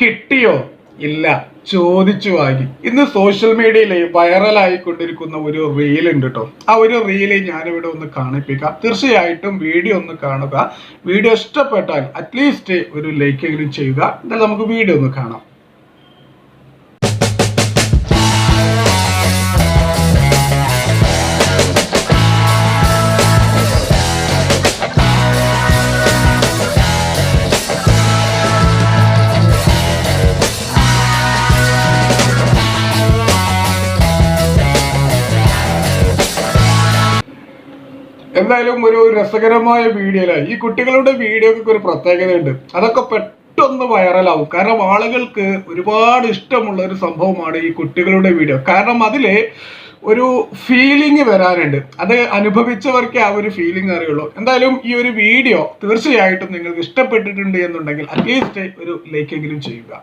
കിട്ടിയോ? ഇല്ല. ചോദിച്ചു വാങ്ങി. ഇന്ന് സോഷ്യൽ മീഡിയയിൽ വൈറലായിക്കൊണ്ടിരിക്കുന്ന ഒരു റീൽ ഉണ്ട് കേട്ടോ ആ ഒരു റീൽ ഞാനിവിടെ ഒന്ന് കാണിപ്പിക്കാം. തീർച്ചയായിട്ടും വീഡിയോ ഒന്ന് കാണുക. വീഡിയോ ഇഷ്ടപ്പെട്ടാൽ അറ്റ്ലീസ്റ്റ് ഒരു ലൈക്ക് എങ്കിലും ചെയ്യുക. എന്നാൽ നമുക്ക് വീഡിയോ ഒന്ന് കാണാം. എന്തായാലും ഒരു രസകരമായ വീഡിയോയിലാണ് ഈ കുട്ടികളുടെ വീഡിയോക്ക് ഒരു പ്രത്യേകതയുണ്ട്. അതൊക്കെ പെട്ടെന്ന് വൈറലാവും കാരണം ആളുകൾക്ക് ഒരുപാട് ഇഷ്ടമുള്ള ഒരു സംഭവമാണ് ഈ കുട്ടികളുടെ വീഡിയോ കാരണം അതിൽ ഒരു ഫീലിംഗ് വരാനുണ്ട്. അത് അനുഭവിച്ചവർക്കേ ആ ഒരു ഫീലിംഗ് അറിയുള്ളൂ. എന്തായാലും ഈ ഒരു വീഡിയോ തീർച്ചയായിട്ടും നിങ്ങൾക്ക് ഇഷ്ടപ്പെട്ടിട്ടുണ്ട് എന്നുണ്ടെങ്കിൽ അറ്റ്ലീസ്റ്റ് ഒരു ലൈക്കെങ്കിലും ചെയ്യുക.